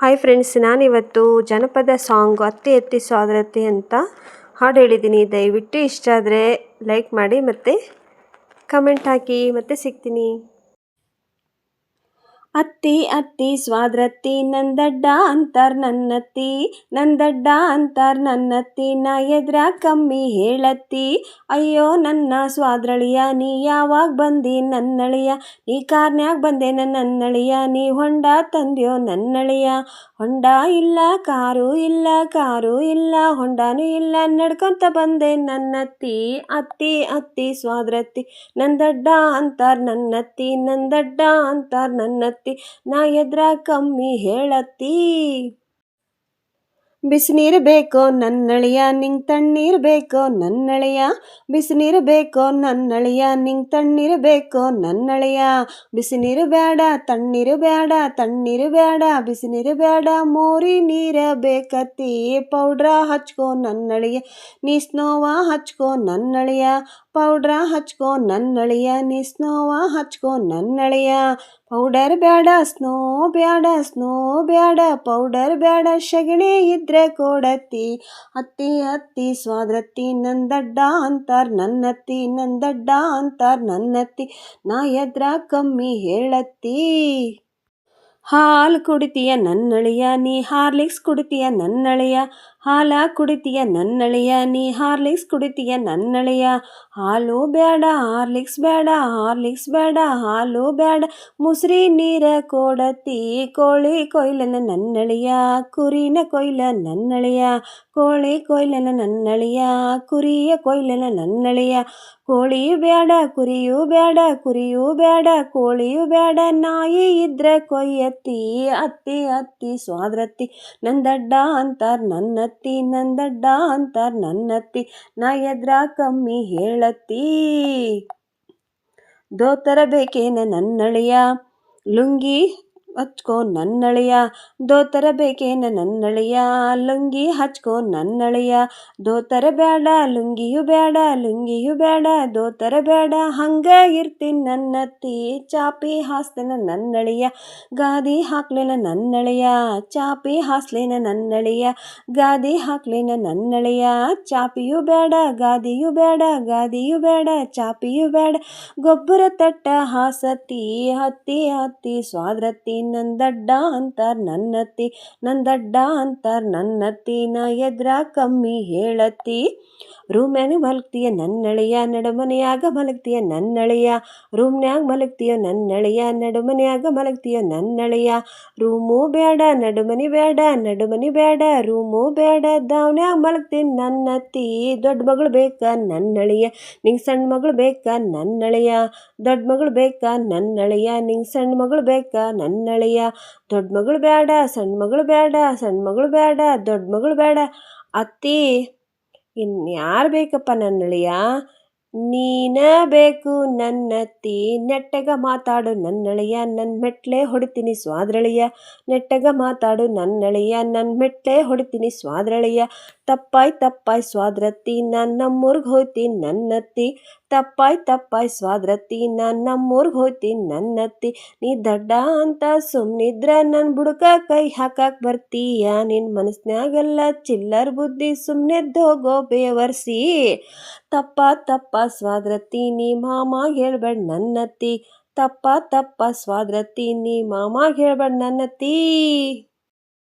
Hi friends ನಾನಿವತ್ತು ಜನಪದ song ಅತ್ತೆ ಎತ್ತಿ ಸ್ವಾದ್ರತೆ ಅಂತ ಹಾಡು ಹೇಳಿದ್ದೀನಿ. ದಯವಿಟ್ಟು ಇಷ್ಟ ಆದರೆ ಲೈಕ್ ಮಾಡಿ ಮತ್ತು ಕಮೆಂಟ್ ಹಾಕಿ ಮತ್ತೆ ಸಿಗ್ತೀನಿ. ಅತ್ತಿ ಅತ್ತಿ, ಸ್ವಾದ್ರತ್ತಿ, ನಂದಡ್ಡ ಅಂತಾರ್ ನನ್ನತ್ತಿ, ನಂದಡ್ಡ ಅಂತಾರ್ ನನ್ನತ್ತಿ, ನಾ ಎದ್ರ ಕಮ್ಮಿ ಹೇಳತ್ತಿ, ಅಯ್ಯೋ ನನ್ನ ಸ್ವಾದ್ರಳಿಯ, ನೀ ಯಾವಾಗ ಬಂದಿ ನನ್ನಳಿಯ, ನೀ ಕಾರ್ನ್ಯಾಗ ಬಂದೆ ನನ್ನಳಿಯ, ನೀ ಹೊಂಡ ತಂದ್ಯೋ ನನ್ನಳಿಯ, ಹೊಂಡ ಇಲ್ಲ, ಕಾರು ಇಲ್ಲ ಕಾರು ಇಲ್ಲ, ಹೊಂಡಾನು ಇಲ್ಲ, ನಡ್ಕೊಂತ ಬಂದೆ ನನ್ನತ್ತಿ, ಅತ್ತಿ ಅತ್ತಿ, ಸ್ವಾದ್ರತ್ತಿ, ನಂದಡ್ಡ ಅಂತಾರ್ ನನ್ನತ್ತಿ, ನಂದಡ್ಡ ಅಂತಾರ್ ನನ್ನತ್ತಿ. ನಾ ಎದ್ರ ಕಮ್ಮಿ ಹೇಳತ್ತಿ. ಬಿಸಿನೀರು ಬೇಕೋ ನನ್ನಳಿಯ, ನಿಂಗೆ ತಣ್ಣೀರು ಬೇಕೋ ನನ್ನಳಿಯ. ಬಿಸಿನೀರು ಬೇಕೋ ನನ್ನಳಿಯ, ನಿಂಗೆ ತಣ್ಣೀರು ಬೇಕೋ ನನ್ನಳಿಯ. ಬಿಸಿನೀರು ಬೇಡ ತಣ್ಣೀರು ಬೇಡ ತಣ್ಣೀರು ಬೇಡ ಬಿಸಿನೀರು ಬೇಡ ಮೋರಿ ನೀರ ಬೇಕತ್ತಿ. ಪೌಡ್ರ ಹಚ್ಕೋ ನನ್ನಳಿಯ, ನೀ ಸ್ನೋವ ಹಚ್ಕೋ ನನ್ನಳಿಯ. ಪೌಡ್ರ ಹಚ್ಕೋ ನನ್ನಳಿಯ, ನೀ ಸ್ನೋವ ಹಚ್ಕೋ ನನ್ನಳಿಯ. ಪೌಡರ್ ಬ್ಯಾಡ, ಸ್ನೋ ಬ್ಯಾಡ ಸ್ನೋ ಬ್ಯಾಡ. ಪೌಡರ್ ಬ್ಯಾಡ ಶಗಣಿ ಇದ್ರೆ ಕೊಡತ್ತಿ ಅತ್ತಿ ಅತ್ತಿ ಸ್ವಾದ್ರತ್ತಿ ನಂದಡ್ಡ ಅಂತಾರ್ ನನ್ನತ್ತಿ, ನಂದಡ್ಡ ಅಂತಾರ್ ನನ್ನತ್ತಿ. ನಾ ಎದ್ರ ಕಮ್ಮಿ ಹೇಳತ್ತಿ. ಹಾಲು ಕುಡಿತೀಯ ನನ್ನಳಿಯ, ನೀ ಹಾರ್ಲಿಕ್ಸ್ ಕುಡಿತೀಯ ನನ್ನಳಿಯ. ಹಾಲ ಕುಡಿತೀಯ ನನ್ನಳಿಯ, ನೀ ಹಾರ್ಲಿಕ್ಸ್ ಕುಡಿತೀಯ ನನ್ನಳಿಯ. ಹಾಲು ಬೇಡ ಹಾರ್ಲಿಕ್ಸ್ ಬೇಡ ಹಾರ್ಲಿಕ್ಸ್ ಬೇಡ ಹಾಲು ಬೇಡ ಮುಸ್ರಿ ನೀರ ಕೊಡತಿ, ಕೋಳಿ ಕೊಯ್ಲನ ನನ್ನಳಿಯ. ಕುರಿನ ಕೊಯ್ಲ ನನ್ನಳಿಯ. ಕೋಳಿ ಕೊಯ್ಲನ ನನ್ನಳಿಯ. ಕುರಿಯ ಕೊಯ್ಲನ ನನ್ನಳಿಯ. ಕೋಳಿ ಬೇಡ ಕುರಿಯೂ ಬೇಡ ಕುರಿಯೂ ಬೇಡ ಕೋಳಿಯೂ ಬೇಡ ನಾಯಿ ಇದ್ರೆ ಕೊಯ್ಯತ್ತಿ ಅತ್ತಿ ಅತ್ತಿ, ಸ್ವಾದ್ರತ್ತಿ ನಂದಡ್ಡ ಅಂತಾರ್ ನನ್ನತ್ತಿ ನಂದಡ್ಡ ಅಂತಾರ್ ನನ್ನತ್ತಿ, ನಾ ಎದ್ರ ಕಮ್ಮಿ ಹೇಳತ್ತಿ. ದೋತರ ಬೇಕೇನ ನನ್ನಳಿಯ, ಲುಂಗಿ ಹಚ್ಕೋ ನನ್ನಳಿಯ, ದೋತರ ಬೇಕೇನ ನನ್ನಳೆಯ, ಲುಂಗಿ ಹಚ್ಕೋ ನನ್ನಳೆಯ, ದೋತರ ಬೇಡ ಲುಂಗಿಯು ಬೇಡ ಲುಂಗಿಯು ಬೇಡ ದೋತರ ಬೇಡ ಹಂಗ ಇರ್ತೀನಿ ನನ್ನತ್ತಿ ಚಾಪಿ ಹಾಸ್ಲೇನ ನನ್ನಳೆಯ, ಗಾದಿ ಹಾಕ್ಲೇನ ನನ್ನಳಿಯ, ಚಾಪಿ ಹಾಸ್ಲಿನ ನನ್ನಳೆಯ, ಗಾದಿ ಹಾಕ್ಲೇನ ನನ್ನಳಿಯ, ಚಾಪಿಯು ಬೇಡ ಗಾದಿಯು ಬೇಡ ಗಾದಿಯು ಬೇಡ ಚಾಪಿಯು ಬೇಡ ಗೊಬ್ಬರ ತಟ್ಟ ಹಾಸತ್ತಿ ಹತ್ತಿ ಹತ್ತಿ, ಸ್ವಾದ್ರತ್ತಿ ನಂದಡ್ಡ ಅಂತಾರ್ ನನ್ನತ್ತಿ ನಂದಡ್ಡ ಅಂತಾರ್ ನನ್ನತ್ತಿ ನಾ ಎದ್ರ ಕಮ್ಮಿ ಹೇಳತ್ತಿ ರೂಮ್ನ್ಯಾಗ ಮಲಗ್ತೀಯ ನನ್ನಳೆಯ, ನಡುಮನೆಯಾಗ ಮಲಗ್ತೀಯ ನನ್ನಳೆಯ. ರೂಮ್ನ್ಯಾಗ ಮಲಗ್ತೀಯ ನನ್ನಳೆಯ, ನಡುಮನೆಯಾಗ ಮಲಗ್ತೀಯ ನನ್ನಳೆಯ. ರೂಮು ಬೇಡ ನಡುಮನಿ ಬೇಡ ನಡುಮನಿ ಬೇಡ ರೂಮು ಬೇಡ ದಾವ್ನ್ಯಾಗ ಮಲಗ್ತೀನಿ ನನ್ನತ್ತಿ ದೊಡ್ಡ ಮಗಳು ಬೇಕಾ ನನ್ನಳೆಯ, ನಿಂಗೆ ಸಣ್ಣ ಮಗಳು ಬೇಕಾ ನನ್ನಳೆಯ. ದೊಡ್ಡ ಮಗಳು ಬೇಕಾ ನನ್ನಳೆಯ, ನಿಂಗೆ ಸಣ್ಣ ಮಗಳು ಬೇಕಾ ನನ್ನಳೆಯ ದೊಡ್ಡ ಮಗಳು ಬೇಡ ಸಣ್ಣ ಮಗಳು ಬೇಡ ಸಣ್ಣ ಮಗಳು ಬೇಡ ದೊಡ್ಡ ಮಗಳು ಬೇಡ ಅತ್ತಿ, ಇನ್ಯಾರು ಬೇಕಪ್ಪ ನನ್ನ ಅಳಿಯ ನೀನ ಬೇಕು ನನ್ನತ್ತಿ. ನೆಟ್ಟಗ ಮಾತಾಡು ನನ್ನಳಿಯ ನನ್ನ ಮೆಟ್ಲೆ ಹೊಡಿತೀನಿ ಸ್ವಾದ್ರಳಿಯ. ನೆಟ್ಟಗ ಮಾತಾಡು ನನ್ನಳಿಯ ನನ್ನ ಮೆಟ್ಲೆ ಹೊಡಿತೀನಿ ಸ್ವಾದ್ರಳಿಯ. ತಪ್ಪಾಯ್ ತಪ್ಪಾಯ್ ಸ್ವಾದ್ರತಿ, ನನ್ನ ನಮ್ಮೂರ್ಗೆ ಹೋಯ್ತಿ ನನ್ನತ್ತಿ ತಪ್ಪಾಯ್ ತಪ್ಪಾಯ್ ಸ್ವಾದ್ರತಿ, ನನ್ನ ನಮ್ಮೂರ್ಗೆ ಹೋಯ್ತಿ ನನ್ನತ್ತಿ ನೀ ದಡ್ಡ ಅಂತ ಸುಮ್ಮನಿದ್ರ ನನ್ನ ಬುಡಕ ಕೈ ಹಾಕಕ್ಕೆ ಬರ್ತೀಯ? ನಿನ್ನ ಮನಸ್ನ್ಯಾಗೆಲ್ಲ ಚಿಲ್ಲರ್ ಬುದ್ಧಿ ಸುಮ್ಮನೆದ್ದೋಗೋ ಬೇವರ್ಸಿ. ತಪ್ಪ ತಪ್ಪ ಸ್ವಾದ್ರತ್ತಿ ನೀ ಮಾಮ ಹೇಳ್ಬೇಡ ನನ್ನತ್ತಿ ತಪ್ಪ ತಪ್ಪ ಸ್ವಾದ್ರತ್ತಿ ನೀ ಮಾಮ ಹೇಳ್ಬೇಡ ನನ್ನತ್ತಿ